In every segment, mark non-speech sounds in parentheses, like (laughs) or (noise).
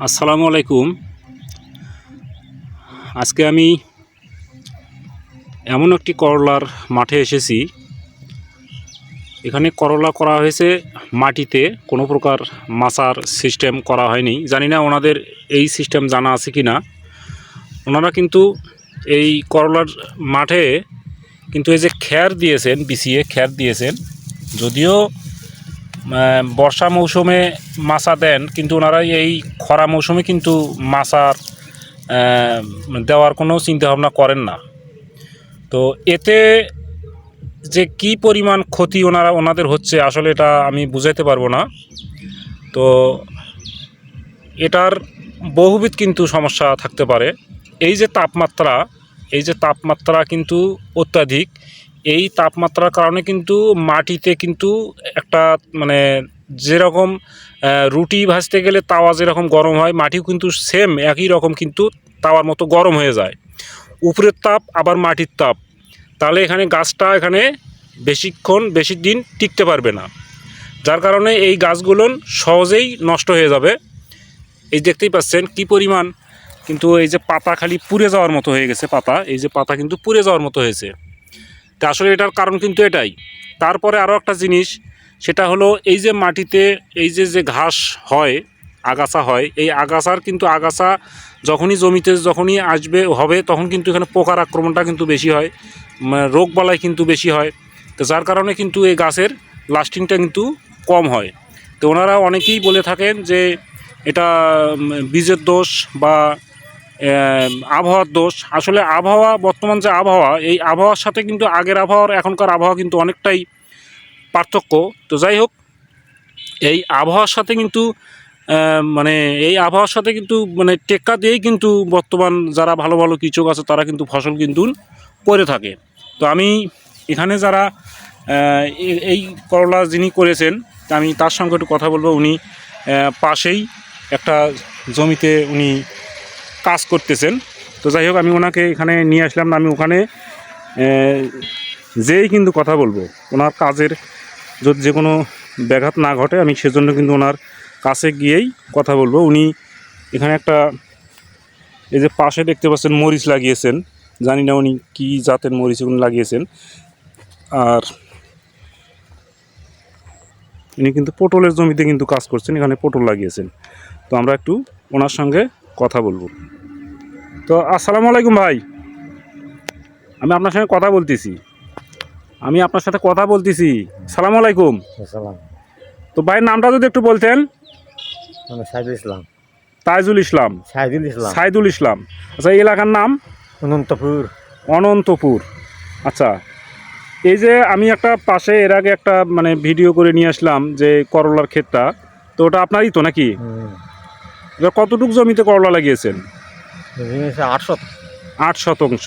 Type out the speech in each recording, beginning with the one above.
আসসালামু আলাইকুম। আজকে আমি এমন একটি করলার মাঠে এসেছি। এখানে করলা করা হয়েছে মাটিতে, কোনো প্রকার মাচার সিস্টেম করা হয়নি। জানি না ওনাদের এই সিস্টেম জানা আছে কি না ওনারা কিন্তু এই করলার মাঠে কিন্তু এই যে খ্যার দিয়েছেন, বিছিয়ে খ্যার দিয়েছেন, যদিও বর্ষা মৌসুমে মাছা দেন, কিন্তু ওনারা এই খরা মৌসুমে কিন্তু মাছার দেওয়ার কোনো চিন্তাভাবনা করেন না। তো এতে যে কি পরিমাণ ক্ষতি ওনারা, ওনাদের হচ্ছে, আসলে এটা আমি বুঝাইতে পারব না। তো এটার বহুবিধ কিন্তু সমস্যা থাকতে পারে। এই যে তাপমাত্রা, এই যে তাপমাত্রা কিন্তু অত্যাধিক এই তাপমাত্রার কারণে কিন্তু মাটিতে কিন্তু একটা মানে যেরকম রুটি ভাজতে গেলে তাওয়া যেরকম গরম হয়, মাটিও কিন্তু সেম একই রকম কিন্তু তাওয়ার মতো গরম হয়ে যায়। উপরের তাপ আবার মাটির তাপ। তাহলে এখানে গাছটা এখানে বেশিক্ষণ, বেশি দিন টিকতে পারবে না। যার কারণে এই গাছগুলো সহজেই নষ্ট হয়ে যাবে। এই দেখতেই পাচ্ছেন কি পরিমাণ। কিন্তু এই যে পাতা খালি পুড়ে যাওয়ার মতো হয়ে গেছে পাতা। এই যে পাতা কিন্তু পুড়ে যাওয়ার মতো হয়েছে। তা আসলে এটার কারণ কিন্তু এটাই। তারপরে আরও একটা জিনিস, সেটা হলো এই যে মাটিতে এই যে যে ঘাস হয়, আগাছা হয়, এই আগাছার কিন্তু আগাছা যখনই জমিতে যখনই আসবে, হবে, তখন কিন্তু এখানে পোকার আক্রমণটা কিন্তু বেশি হয় রোগ বালাই কিন্তু বেশি হয়। তো যার কারণে কিন্তু এই গাছের লাস্টিংটা কিন্তু কম হয়। তো ওনারা অনেকেই বলে থাকেন যে এটা বীজের দোষ বা আবহাওয়ার দোষ। আসলে আবহাওয়া, বর্তমান যে আবহাওয়া, এই আবহাওয়ার সাথে কিন্তু আগের আবহাওয়ার, এখনকার আবহাওয়া কিন্তু অনেকটাই পার্থক্য। তো যাই হোক, এই আবহাওয়ার সাথে কিন্তু মানে এই আবহাওয়ার সাথে কিন্তু মানে টেক্কা দিয়েই কিন্তু বর্তমান যারা ভালো ভালো কৃষক আছে, তারা কিন্তু ফসল কিন্তু করে থাকে। তো আমি এখানে যারা এই করলা যিনি করেছেন, আমি তার সঙ্গে একটু কথা বলব। উনি পাশেই একটা জমিতে উনি কাজ করতেছেন। তো যাই হোক, আমি ওনাকে এখানে নিয়ে আসলাম না, আমি ওখানে যেই কিন্তু কথা বলব, ওনার কাজের যদি যে কোনো ব্যাঘাত না ঘটে, আমি সেজন্য কিন্তু ওনার কাছে গিয়েই কথা বলব। উনি এখানে একটা, এই যে পাশে দেখতে পাচ্ছেন মরিচ লাগিয়েছেন। জানি না উনি কী জাতের মরিচ উনি লাগিয়েছেন। আর উনি কিন্তু পটলের জমিতে কিন্তু কাজ করছেন, এখানে পটল লাগিয়েছেন। তো আমরা একটু ওনার সঙ্গে কথা বলব। তো আসসালামু আলাইকুম ভাই। আমি আপনার সঙ্গে কথা বলতেছি। আমি আপনার সাথে কথা বলতেছি। সালাম আলাইকুম। তো ভাইয়ের নামটা যদি একটু বলতেন। সাইদুল ইসলাম। তাইজুল ইসলাম। সাইদুল ইসলাম। সাইদুল ইসলাম। আচ্ছা এই এলাকার নাম? অনন্তপুর। অনন্তপুর। আচ্ছা এই যে আমি একটা পাশে এর আগে একটা মানে ভিডিও করে নিয়ে আসলাম যে করলার ক্ষেতটা তো ওটা আপনারই তো নাকি? কতটুকু জমিতে করলা লাগিয়েছেন? আটশো আট শতাংশ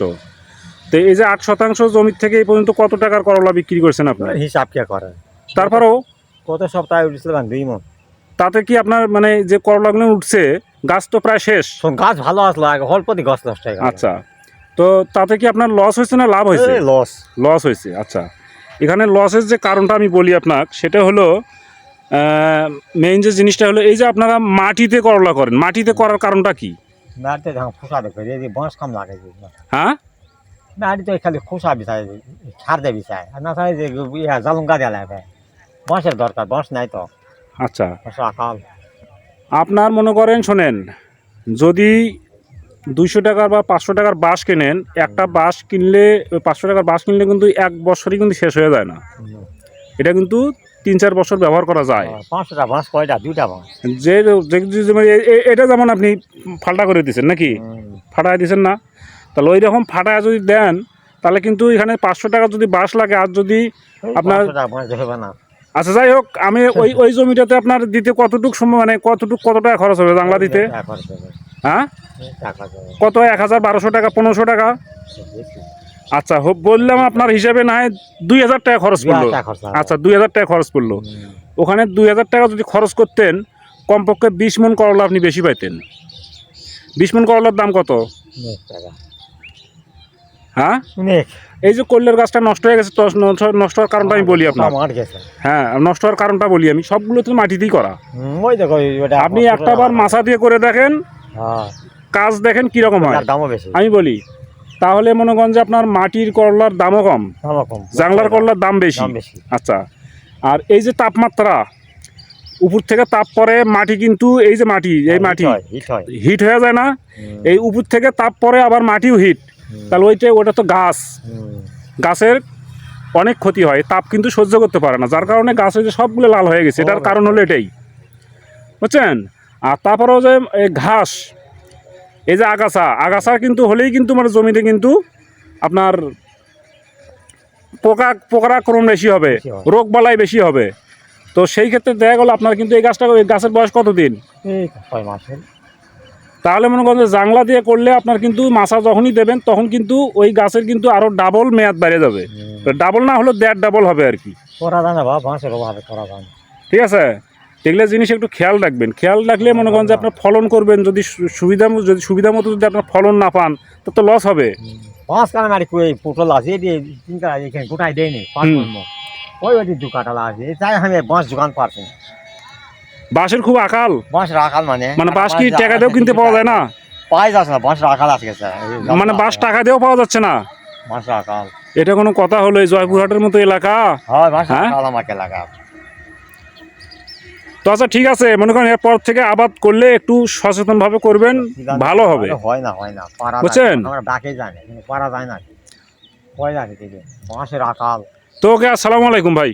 তো এই যে আট শতাংশ জমির থেকে এই পর্যন্ত কত টাকার করলা বিক্রি করছেন আপনার হিসাব কে করে? তারপরেও? কত সপ্তাহে দুই মন। তাতে কি আপনার মানে যে করলাগুলো উঠছে গাছ তো প্রায় শেষ? গাছ ভালো আসলো আগে অল্পতি গাছ হয়ে আচ্ছা। তো তাতে কি আপনার লস হয়েছে না লাভ হয়েছে? লস লস হয়েছে আচ্ছা। এখানে লসের যে কারণটা আমি বলি আপনাকে সেটা হলো মেইন যে জিনিসটা হলো এই যে আপনারা মাটিতে করলা করেন মাটিতে করার কারণটা কি? বাড়িতে যখন খোসা দেখে এই যে বাঁশ কাম লাগে হ্যাঁ বাড়িতে খালি খোসা বিছায় ছাড় দিয়ে বিছায় আর না থাকে যে ইয়া জালুঙ্গা দেওয়া লাগে বাঁশের দরকার বাঁশ নাই তো আচ্ছা আকাল আপনার মনে করেন শোনেন যদি দুইশো টাকার বা পাঁচশো টাকার বাঁশ কেনেন একটা বাঁশ কিনলে পাঁচশো টাকার বাঁশ কিনলে কিন্তু এক বছরই কিন্তু শেষ হয়ে যায় না এটা কিন্তু তিন চার বছর ব্যবহার করা যায়। পাঁচটা বাঁশ কয়টা? দুইটা বাঁশ যে এ- এটা যেমন আপনি ফাল্টা করে দিচ্ছেন নাকি? ফাটায় দিচ্ছেন না? তাহলে ওই রকম ফাটায় যদি দেন তাহলে কিন্তু এখানে পাঁচশো টাকা যদি বাঁশ লাগে আর যদি আপনার- আচ্ছা যাই হোক আমি (laughs) ওই ওই জমিটাতে আপনার দিতে কতটুকু সময় মানে কতটুকু কত টাকা খরচ হবে বাংলা দিতে। হ্যাঁ? কত? এক হাজার বারোশো টাকা পনেরোশো টাকা। আচ্ছা বললাম আপনার হিসাবে না হয় দুই হাজার টাকা খরচ পড়ল। আচ্ছা দুই হাজার টাকা খরচ পড়ল। ওখানে দুই হাজার টাকা যদি খরচ করতেন কমপক্ষে বিশ মন করলা আপনি বেশি পাইতেন। বিশ মন করলার দাম কত? হ্যাঁ? এই যে কল্যের গাছটা নষ্ট হয়ে গেছে নষ্ট- হওয়ার কারণটা আমি বলি আপনার। হ্যাঁ নষ্ট হওয়ার কারণটা বলি আমি। সবগুলো তো মাটিতেই করা। আপনি একটা বার মাছা দিয়ে করে দেখেন হ্যাঁ। কাজ দেখেন কীরকম হয়। আমি বলি তাহলে মনে করেন যে আপনার মাটির করলার দামও কম। জাংলার করলার দাম বেশি। আচ্ছা। আর এই যে তাপমাত্রা উপর থেকে তাপ পড়ে মাটি কিন্তু এই যে মাটি এই মাটি হিট হয়, হিট হয়। হিট হয়ে যায় না। এই উপর থেকে তাপ পড়ে আবার মাটিও হিট তাহলে ওইটা ওটা তো গাছ। গাছের অনেক ক্ষতি হয়। তাপ কিন্তু সহ্য করতে পারে না। যার কারণে গাছ যে সবগুলো লাল হয়ে গেছে। এটার কারণ হলো এটাই। বুঝছেন? আর তারপরেও যে এই ঘাস এই যে আগাছা আগাছা কিন্তু হলেই কিন্তু মানে জমিতে কিন্তু আপনার পোকা পোকার আক্রমণ বেশি হবে। রোগ বালাই বেশি হবে। তো সেই ক্ষেত্রে দেখা গেলো আপনার কিন্তু এই গাছটা এই গাছের বয়স কতদিন? তাহলে মনে করেন যে জাংলা দিয়ে করলে আপনার কিন্তু মাছা যখনই দেবেন তখন কিন্তু ওই গাছের কিন্তু আরও ডাবল মেয়াদ বেড়ে যাবে। ডাবল না হলেও দেড় ডাবল হবে আর কি। ঠিক আছে? এগুলো জিনিস একটু খেয়াল রাখবেন। খেয়াল রাখলে মনে করেন যে আপনার ফলন করবেন যদি সুবিধা যদি সুবিধা মতো যদি আপনার ফলন না পান তো তো লস হবে। পাঁচ কানা মারি কই পটল আছে এই দিয়ে তিন কানা এখানে গোটাই দেয়নি পাঁচ ওই ওই দু কাটালা আছে তাই আমি বাঁশ দোকান পারছি বাঁশের খুব আকাল। বাঁশ রাখাল মানে? মানে বাঁশ কি টাকা দিয়েও কিনতে পাওয়া যায় না? পাই যাচ্ছে না বাঁশ রাখাল আছে মানে বাঁশ টাকা দিয়েও পাওয়া যাচ্ছে না? বাঁশ রাখাল। এটা কোনো কথা হলো এই জয়পুরহাটের মতো এলাকা? হয় বাঁশ হ্যাঁ? রাখাল আমাকে লাগা তো আচ্ছা ঠিক আছে মনে করেন এরপর থেকে আবাদ করলে একটু সচেতনভাবে করবেন ভালো হবে। হয় না হয় না পারা বুঝছেন? আমরা ডাকে জানি পারা যায় না। হয় না ঠিক বাঁশের রাখাল তো ওকে আসসালামু আলাইকুম ভাই।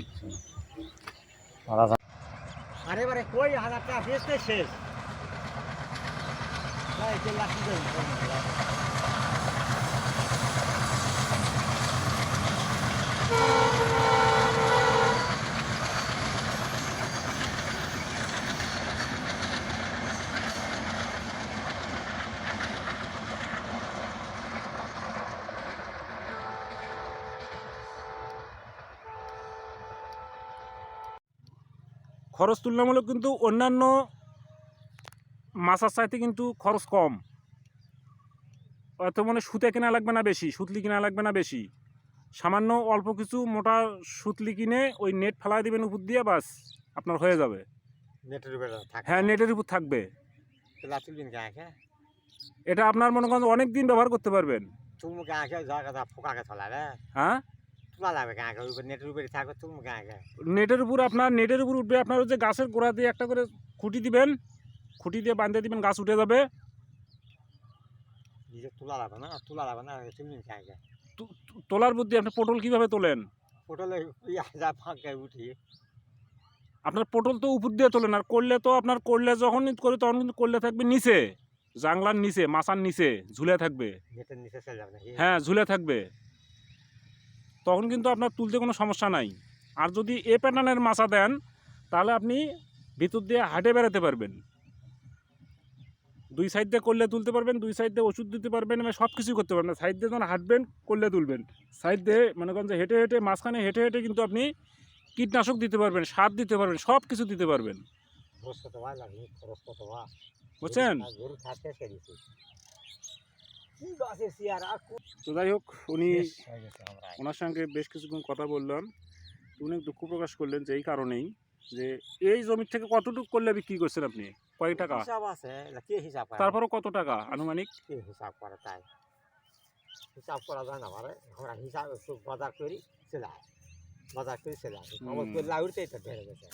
আরে বারে কই হাজার টাকা শেষ। খরচ তুলনামূলক কিন্তু অন্যান্য মাছার চাইতে কিন্তু খরচ কম। হয়তো মানে সুতে কেনা লাগবে না বেশি সুতলি কেনা লাগবে না বেশি। সামান্য অল্প কিছু মোটা সুতলি কিনে ওই নেট ফেলাই দিবেন উপর দিয়ে বাস আপনার হয়ে যাবে। নেটের উপরে হ্যাঁ নেটের উপর থাকবে। এটা আপনার মনে করেন অনেক দিন ব্যবহার করতে পারবেন। হ্যাঁ? উপরে নেটের উপরে নেটের উপর আপনার নেটের উপর উঠবে আপনার যে গাছের গোড়া দিয়ে একটা করে খুঁটি দিবেন। খুঁটি দিয়ে বাঁধিয়ে দিবেন গাছ উঠে যাবে। নিজে তোলা লাগবে না তোলা লাগবে না তোলার বুদ্ধি আপনি পটল কীভাবে তোলেন? পটলে যা ফাঁকে উঠি। আপনার পটল তো উপর দিয়ে তোলেন আর করলে তো আপনার করলে যখন করে তখন কিন্তু করলে থাকবে নিচে। জাংলার নিচে মাছার নিচে ঝুলে থাকবে। হ্যাঁ ঝুলে থাকবে। তখন কিন্তু আপনার তুলতে কোনো সমস্যা নাই। আর যদি এ প্যাটার্নের মাছা দেন তাহলে আপনি ভিতর দিয়ে হাটে বেড়াতে পারবেন। দুই সাইড দিয়ে করলে তুলতে পারবেন দুই সাইড দিয়ে ওষুধ দিতে পারবেন মানে সব কিছুই করতে পারবেন। সাইড দিয়ে যখন হাঁটবেন করলে তুলবেন। সাইড দিয়ে মনে করেন যে হেঁটে হেঁটে মাঝখানে হেঁটে হেঁটে কিন্তু আপনি কীটনাশক দিতে পারবেন সার দিতে পারবেন সব কিছু দিতে পারবেন। বুঝছেন গরু থাকতে কেড়েছি কি গাছের চেয়ার আর কো- তো যাই হোক উনি। ওনার সঙ্গে বেশ কিছুক্ষণ কথা বললাম। উনি দুঃখ প্রকাশ করলেন যে এই কারণেই যে এই জমি থেকে কতটুকু করলে বিক্রি করছেন আপনি? কয়েক টাকা? হিসাব আছে কে হিসাব করে? তারপরও কত টাকা আনুমানিক? কে হিসাব করে তাই? হিসাব করা যায় না পারে আমরা হিসাব একটু বাজার করি চলে বাজার করি চলে আসে খবর হুম। তো বেড়ে গেছে।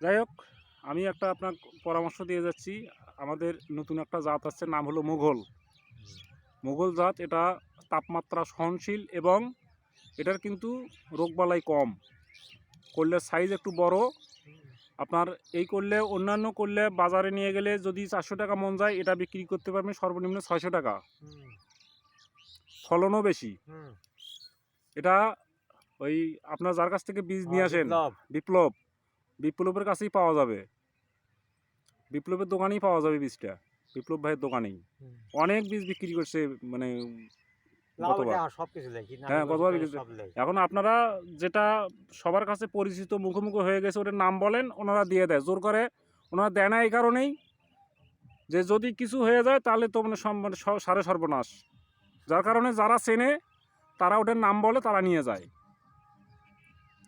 যাই হোক আমি একটা আপনার পরামর্শ দিয়ে যাচ্ছি। আমাদের নতুন একটা জাত আছে নাম হলো মুঘল। মুঘল জাত এটা তাপমাত্রা সহনশীল এবং এটার কিন্তু রোগবালাই কম। করলে সাইজ একটু বড়। আপনার এই করলে অন্যান্য করলে বাজারে নিয়ে গেলে যদি চারশো টাকা মন যায় এটা বিক্রি করতে পারবেন সর্বনিম্ন ছয়শো টাকা। ফলনও বেশি। এটা ওই আপনার যার কাছ থেকে বীজ নিয়ে আসেন বিপ্লব, বিপ্লব। বিপ্লবের কাছেই পাওয়া যাবে। বিপ্লবের দোকানেই পাওয়া যাবে বীজটা। বিপ্লব ভাইয়ের দোকানেই। অনেক বীজ বিক্রি করছে মানে হ্যাঁ, গতবার এখন আপনারা যেটা সবার কাছে পরিচিত মুখোমুখি হয়ে গেছে ওটার নাম বলেন ওনারা দিয়ে দেয় জোর করে। ওনারা দেয় না এই কারণেই যে যদি কিছু হয়ে যায় তাহলে তো মানে মানে সারে সর্বনাশ। যার কারণে যারা চেনে তারা ওটার নাম বলে তারা নিয়ে যায়।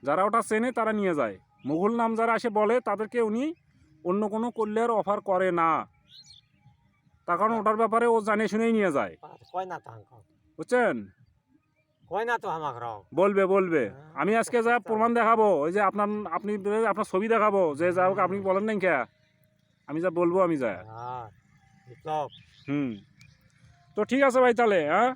যারা ওটা চেনে তারা নিয়ে যায়। মুঘল নাম যারা এসে বলে তাদেরকে উনি অন্য কোনো কল্যার অফার করে না। তার কারণ ওটার ব্যাপারে ও জানে শুনেই নিয়ে যায়। কয় না তো বুঝছেন? কয় না তো আমাকে বলবে বলবে। আমি আজকে যা প্রমাণ দেখাবো ওই যে আপনার আপনি আপনার ছবি দেখাবো যে যা হোক আপনি বলেন নাই কে আমি যা বলব আমি যা। হ্যাঁ হুম। তো ঠিক আছে ভাই তাহলে হ্যাঁ?